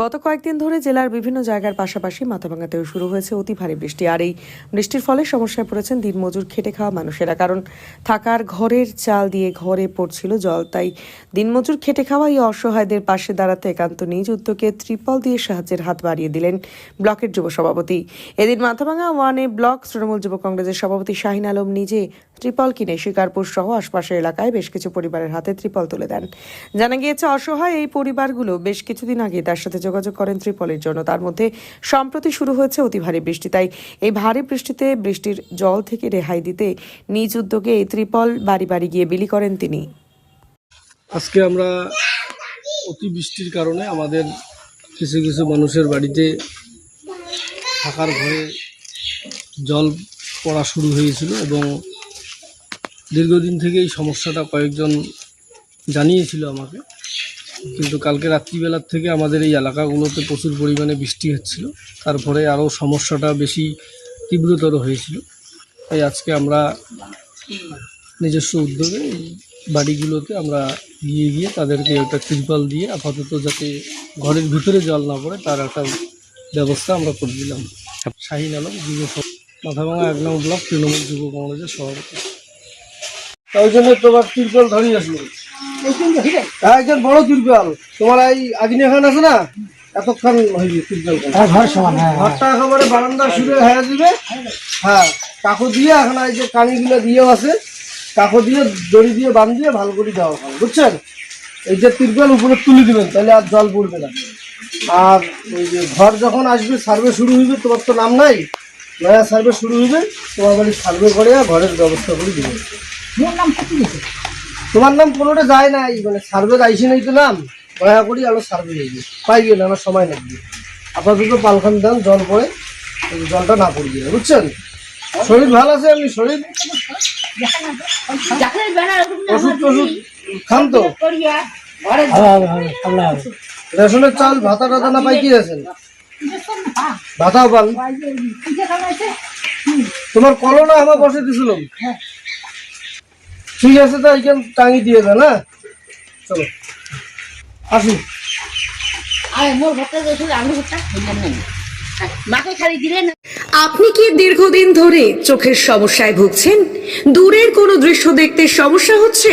গত কয়েকদিন ধরে জেলার বিভিন্ন জায়গার পাশাপাশি মাথাভাঙাতেও শুরু হয়েছে অতি ভারী বৃষ্টি। আর এই বৃষ্টির ফলে সমস্যায় পড়েছেন দিনমজুর খেটে খাওয়া মানুষেরা। কারণ থাকার ঘরের চাল দিয়ে ঘরে পড়ছিল জল, তাই দিনমজুর খেটে খাওয়া এই অসহায়দের পাশে দাঁড়াতে একান্ত নিজ উদ্যোগে ত্রিপল দিয়ে সাহায্যের হাত বাড়িয়ে দিলেন ব্লকের যুব সভাপতি। এদিন মাথাভাঙা ওয়ানে ব্লক তৃণমূল যুব কংগ্রেসের সভাপতি শাহিন আলম নিজে ত্রিপল কিনে শিকারপুর সহ আশপাশের এলাকায় বেশ কিছু পরিবারের হাতে ত্রিপল তুলে দেন। জানা গিয়েছে, অসহায় এই পরিবারগুলো বেশ কিছুদিন আগে তার সাথে যোগাযোগ করেন ত্রিপলের জন্য। তার মধ্যে সম্প্রতি শুরু হয়েছে অতি ভারী বৃষ্টি, তাই এই ভারী বৃষ্টিতে বৃষ্টির জল থেকে রেহাই দিতে নিজ উদ্যোগে এই ত্রিপল বাড়ি বাড়ি গিয়ে বিলি করেন তিনি। আজকে আমরা অতি বৃষ্টির কারণে আমাদের কিছু কিছু মানুষের বাড়িতে থাকার ঘরে জল পড়া শুরু হয়েছিল এবং দীর্ঘদিন থেকে এই সমস্যাটা কয়েকজন জানিয়েছিল আমাকে। কিন্তু কালকে রাত্রিবেলার থেকে আমাদের এই এলাকাগুলোতে প্রচুর পরিমাণে বৃষ্টি হচ্ছিল। তারপরে আরও সমস্যাটা বেশি তীব্রতর হয়েছিল। তাই আজকে আমরা নিজস্ব উদ্যোগে বাড়িগুলোতে আমরা গিয়ে গিয়ে তাদেরকে একটা ত্রিপাল দিয়ে আপাতত যাতে ঘরের ভিতরে জল না পড়ে, তার একটা ব্যবস্থা আমরা করে দিলাম। শাহিন আলম, যুব মাথাভাঙা এক নং ব্লক, তৃণমূল যুব কংগ্রেসের সভাপতি। ওই জন্য তোমার তিরপল ধরিয়ে আসলো। হ্যাঁ একজন বড় তিরপল। তোমার এই আগ্নি খান আছে না? এতক্ষণ হয়েছে তিরপল ঘরটা একেবারে বারান্দা শুরু হয়ে যাবে। হ্যাঁ কাকু দিয়ে এখন এই যে কানিগুলো দিয়েও আছে। কাকু দিয়ে দড়ি দিয়ে বান দিয়ে ভালো করে দেওয়া হবে বুঝছেন? এই যে তিরপল উপরে তুলে দিবেন তাহলে আর জল পড়বে না। আর ওই যে ঘর যখন আসবে সার্ভে শুরু হইবে তোমার তো নাম নাই। নয়া সার্ভে শুরু হইবে তোমার বাড়ি সার্ভে করে আর ঘরের ব্যবস্থা করে দিবে তোমার নাম কোনোটা যায় নাই মানে সার্ভে আইসি নাই তো নাম। দয়া করি আরও সার্ভে হইবে পাইবে না আমার সময় লাগবে। আপাতত পালখান দেন জল পড়ে জলটা না পড়বে বুঝছেন? শরীর ভালো আছে আপনি শরীর? ওষুধ টষুধ খান তো? রেশনের চাল ভাতা টাতা না পাই কি আছেন ভাতাও পান। তোমার কলো না আমার বসে দিছিল ঠিক আছে তো এখান টাঙি দিয়ে দেন হ্যাঁ? চলো। আসি মাকে খালি দিলে না। আপনি কি দীর্ঘদিন ধরে চোখের সমস্যায় ভুগছেন? দূরের কোনো দৃশ্য দেখতে সমস্যা হচ্ছে?